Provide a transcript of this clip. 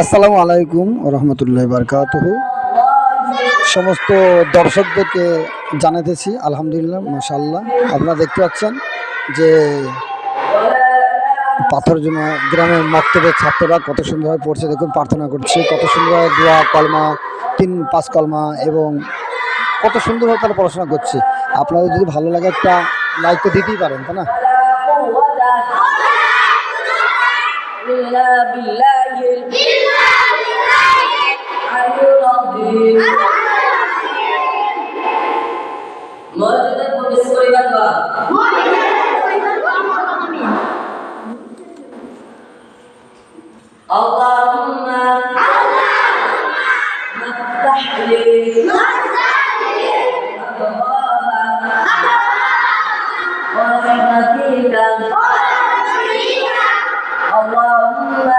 আসসালামু আলাইকুম রহমতুল্লাহ বারকাতহ। সমস্ত দর্শকদেরকে জানাতেছি, আলহামদুলিল্লাহ মাশাল্লাহ আপনারা দেখতে পাচ্ছেন যে পাথর জন্য গ্রামের মক্তবের ছাত্ররা কত সুন্দরভাবে পড়ছে। দেখুন, প্রার্থনা করছে, কত সুন্দরভাবে দোয়া, কলমা, তিন পাঁচ কলমা এবং কত সুন্দরভাবে তারা পড়াশোনা করছে। আপনাদের যদি ভালো লাগে একটা লাইক তো দিতেই পারেন, তাই না? إلا بالله العلي العظيم মসজিদের প্রবেশ করিবার বা اللهم افتح لي أبواب ورحمتك اللهم